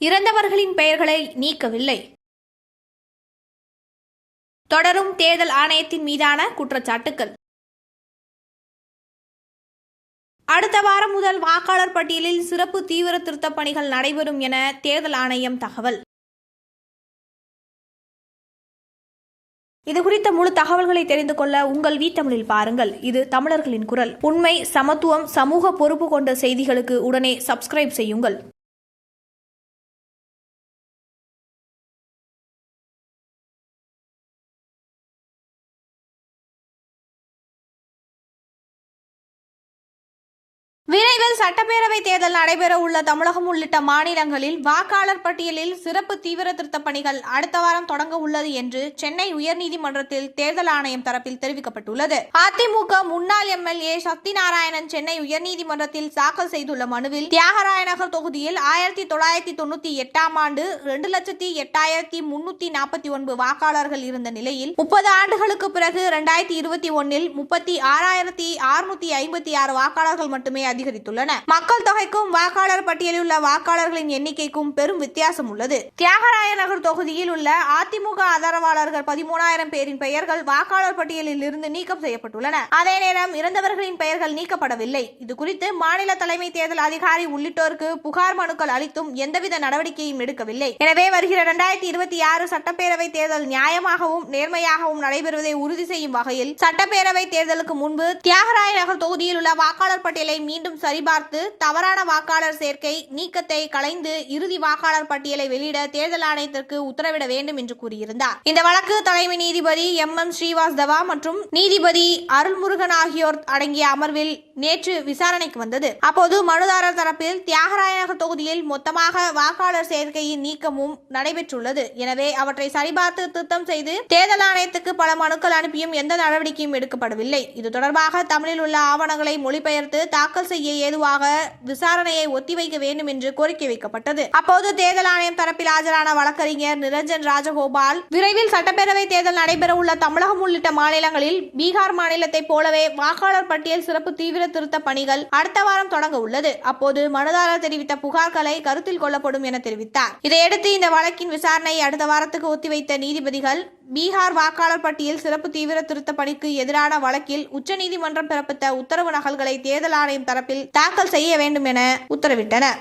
இறந்தவர்களின் பெயர்களை நீக்கவில்லை. தொடரும் தேர்தல் ஆணையத்தின் மீதான குற்றச்சாட்டுகள் அடுத்த வாரம் முதல் வாக்காளர் பட்டியலில் சிறப்பு தீவிர திருத்தப் பணிகள் நடைபெறும் என தேர்தல் ஆணையம் தகவல். இது குறித்த முழு தகவல்களை தெரிந்து கொள்ள உங்கள் வீட்டமிழில் பாருங்கள். இது தமிழர்களின் குரல். உண்மை சமத்துவம் சமூக பொறுப்பு கொண்ட செய்திகளுக்கு உடனே சப்ஸ்கிரைப் செய்யுங்கள். சட்டப்பேரவை தேர்தல் நடைபெற உள்ள தமிழகம் உள்ளிட்ட மாநிலங்களில் வாக்காளர் பட்டியலில் சிறப்பு தீவிர திருத்தப் பணிகள் அடுத்த வாரம் தொடங்க உள்ளது என்று சென்னை உயர்நீதிமன்றத்தில் தேர்தல் ஆணையம் தரப்பில் தெரிவிக்கப்பட்டுள்ளது. அதிமுக முன்னாள் எம்எல்ஏ சக்தி நாராயணன் சென்னை உயர்நீதிமன்றத்தில் தாக்கல் செய்துள்ள மனுவில் தியாகராயநகர் தொகுதியில் ஆயிரத்தி தொள்ளாயிரத்தி தொண்ணூத்தி எட்டாம் ஆண்டு ரெண்டு லட்சத்தி எட்டாயிரத்தி முன்னூத்தி நாற்பத்தி ஒன்பது வாக்காளர்கள் இருந்த நிலையில் முப்பது ஆண்டுகளுக்கு பிறகு இரண்டாயிரத்தி இருபத்தி ஒன்னில் முப்பத்தி ஆறாயிரத்தி அறுநூத்தி ஐம்பத்தி ஆறு வாக்காளர்கள் மட்டுமே அதிகரித்துள்ளன மக்கள் தொகைக்கும் வாக்காளர் பட்டியலில் உள்ள வாக்காளர்களின் எண்ணிக்கைக்கும் பெரும் வித்தியாசம் உள்ளது. தியாகராய நகர் தொகுதியில் உள்ள அதிமுக ஆதரவாளர்கள் பதிமூணாயிரம் பேரின் பெயர்கள் வாக்காளர் பட்டியலில் இருந்து நீக்கம் செய்யப்பட்டுள்ளன. அதே நேரம் இறந்தவர்களின் பெயர்கள் நீக்கப்படவில்லை. இது குறித்து மாநில தலைமை தேர்தல் அதிகாரி உள்ளிட்டோருக்கு புகார் மனுக்கள் அளித்தும் எந்தவித நடவடிக்கையும் எடுக்கவில்லை. எனவே வருகிற இரண்டாயிரத்தி இருபத்தி ஆறு சட்டப்பேரவை தேர்தல் நியாயமாகவும் நேர்மையாகவும் நடைபெறுவதை உறுதி செய்யும் வகையில் சட்டப்பேரவை தேர்தலுக்கு முன்பு தியாகராய நகர் தொகுதியில் உள்ள வாக்காளர் பட்டியலை மீண்டும் சரிபார்த்து பார்த்து தவறான வாக்காளர் சேர்க்கை நீக்கத்தை கலைந்து இறுதி வாக்காளர் பட்டியலை வெளியிட தேர்தல் ஆணையத்திற்கு உத்தரவிட வேண்டும் என்று கூறியிருந்தார். இந்த வழக்கு தலைமை நீதிபதி எம். எம். ஸ்ரீவாஸ்தவா மற்றும் நீதிபதி அருள்முருகன் ஆகியோர் அடங்கிய அமர்வில் நேற்று விசாரணைக்கு வந்தது. அப்போது மனுதாரர் தரப்பில் தியாகராயநகர் தொகுதியில் மொத்தமாக வாக்காளர் சேர்க்கையின் நீக்கமும் நடைபெற்றுள்ளது. எனவே அவற்றை சரிபார்த்து திருத்தம் செய்து தேர்தல் ஆணையத்துக்கு பல மனுக்கள் அனுப்பியும் எந்த நடவடிக்கையும் எடுக்கப்படவில்லை. இது தொடர்பாக தமிழில் உள்ள ஆவணங்களை மொழிபெயர்த்து தாக்கல் செய்ய ஏதுவாக விசாரணையை ஒத்திவைக்க வேண்டும் என்று கோரிக்கை வைக்கப்பட்டது. அப்போது தேர்தல் ஆணையம் தரப்பில் ஆஜரான வழக்கறிஞர் நிரஞ்சன் ராஜகோபால் விரைவில் சட்டப்பேரவை தேர்தல் நடைபெற உள்ள தமிழகம் உள்ளிட்ட மாநிலங்களில் பீகார் மாநிலத்தைப் போலவே வாக்காளர் பட்டியல் சிறப்பு தீவிர திருத்த பணிகள் அடுத்த வாரம் தொடங்க உள்ளது. அப்போது மனுதாரர் தெரிவித்த புகார்களை கருத்தில் கொள்ளப்படும் என தெரிவித்தார். இதையடுத்து இந்த வழக்கின் விசாரணை அடுத்த வாரத்துக்கு ஒத்திவைத்த நீதிபதிகள் பீகார் வாக்காளர் பட்டியல் சிறப்பு தீவிர திருத்த பணிக்கு எதிரான வழக்கில் உச்சநீதிமன்றம் பிறப்பித்த உத்தரவு நகல்களை தேர்தல் ஆணையம் தரப்பில் தாக்கல் செய்ய வேண்டும் என உத்தரவிட்டனர்.